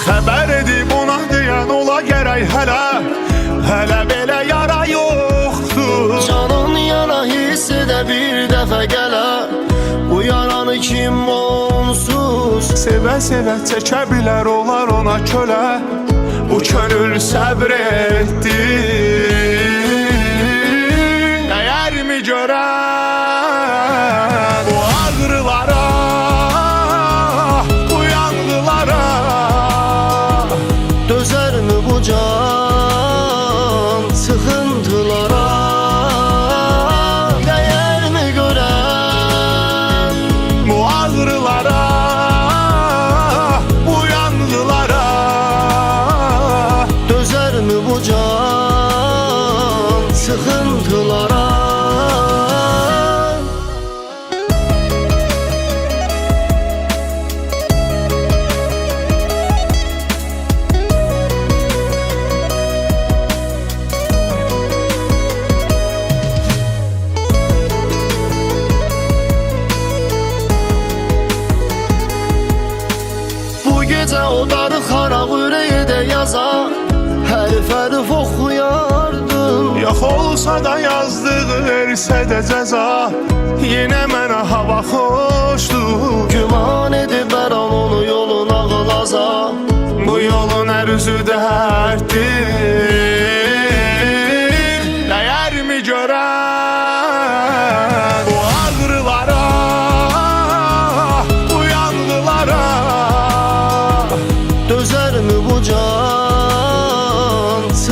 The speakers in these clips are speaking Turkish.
Xəbər edib ona deyən ola gərək hələ. Hələ belə yara yoxdur. Canın yana hissədə bir dəfə gələ. Bu yaranı kim onsuz? Sevə-sevə çəkə bilər olar ona kölə. Bu könül səbr etdi. Dözərmi o darıxaraq ürəyi də yaza. Hərfəri oxuyardım Yox olsa da yazdığı versə də cəza Yenə mənə hava xoşdur Güman edib an onu yolun ağlaza Bu yolun hər üzü dərddir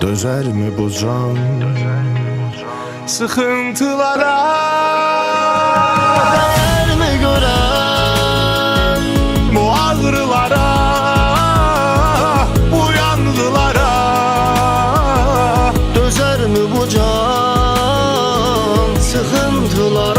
Dözer mi bu can? Sıkıntılara. Değer mi gören? Bu ağrılara Bu yangılara Dözer mi bu can? Sıkıntılara.